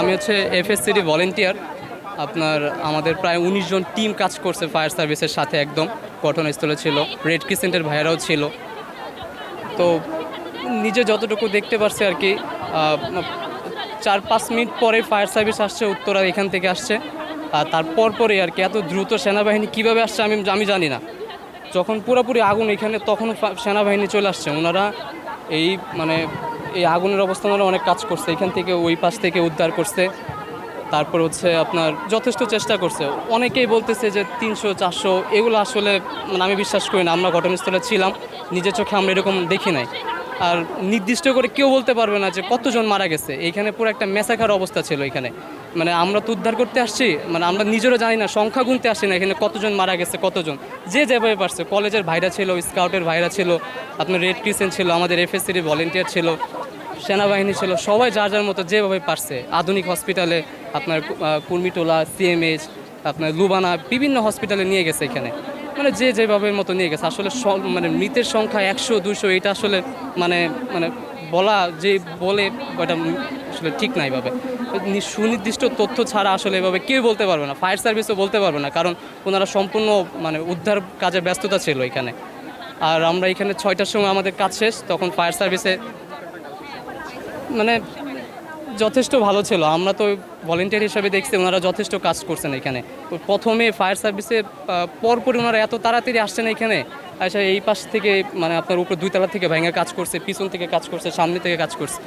আমি হচ্ছে এফএসসিডি ভলেন্টিয়ার আপনার আমাদের প্রায় উনিশ জন টিম কাজ করছে ফায়ার সার্ভিসের সাথে একদম। ঘটনাস্থলে ছিল। রেড ক্রিসেন্টের ভাইয়েরাও ছিল। তো নিজে যতটুকু দেখতে পারছি আর কি চার পাঁচ মিনিট পরে ফায়ার সার্ভিস আসছে, উত্তরা এখান থেকে আসছে। আর তারপর পরে আর কি, এত দ্রুত সেনাবাহিনী কীভাবে আসছে আমি আমি জানি না। যখন পুরোপুরি আগুন এখানে, তখন সেনাবাহিনী চলে আসছে। ওনারা এই মানে এই আগুনের অবস্থা ওনারা অনেক কাজ করছে। এখান থেকে ওই পাশ থেকে উদ্ধার করছে। তারপর হচ্ছে আপনার যথেষ্ট চেষ্টা করছে। অনেকেই বলতেছে যে তিনশো, চারশো এগুলো আসলে মানে আমি বিশ্বাস করি না। আমরা ঘটনাস্থলে ছিলাম, নিজের চোখে আমরা এরকম দেখি নাই। আর নির্দিষ্ট করে কেউ বলতে পারবে না যে কতজন মারা গেছে। এইখানে পুরো একটা মেসাখার অবস্থা ছিল এখানে। মানে আমরা তো উদ্ধার করতে আসছি মানে আমরা নিজেরও জানি না, সংখ্যা গুনতে আসছি না এখানে কতজন মারা গেছে, কতজন। যে যেভাবে পারছে। কলেজের ভাইরা ছিল স্কাউটের ভাইরা ছিল, আপনার রেড ক্রিসেন্ট ছিল, আমাদের এফএসসির ভলেন্টিয়ার ছিল। সেনাবাহিনী ছিল, সবাই যার যার মতো যেভাবে পারছে। আধুনিক হসপিটালে আপনার কুর্মিটোলা সিএমএইচ আপনার লুবানা, বিভিন্ন হসপিটালে নিয়ে গেছে এখানে। মানে যে যেভাবে মতো নিয়ে গেছে। আসলে মানে মৃতের সংখ্যা একশো দুশো এটা আসলে মানে মানে বলা যে বলে, ওটা আসলে ঠিক না এভাবে। সুনির্দিষ্ট তথ্য ছাড়া আসলে এভাবে কেউ বলতে পারবে না। ফায়ার সার্ভিসও বলতে পারবে না, কারণ ওনারা সম্পূর্ণ মানে উদ্ধার কাজে ব্যস্ততা ছিল এখানে। আর আমরা এখানে ছয়টার সময় আমাদের কাজ শেষ, তখন ফায়ার সার্ভিসে মানে যথেষ্ট ভালো ছিল। আমরা তো ভলেন্টিয়ার হিসাবে দেখছি, ওনারা যথেষ্ট কাজ করছেন এখানে। প্রথমে ফায়ার সার্ভিসে পরপরই ওনারা এত তাড়াতাড়ি আসছেন এখানে আচ্ছা এই পাশ থেকে মানে আপনার উপর দুই তলা থেকে ভেঙে কাজ করছে, পিছন থেকে কাজ করছে, সামনে থেকে কাজ করছে।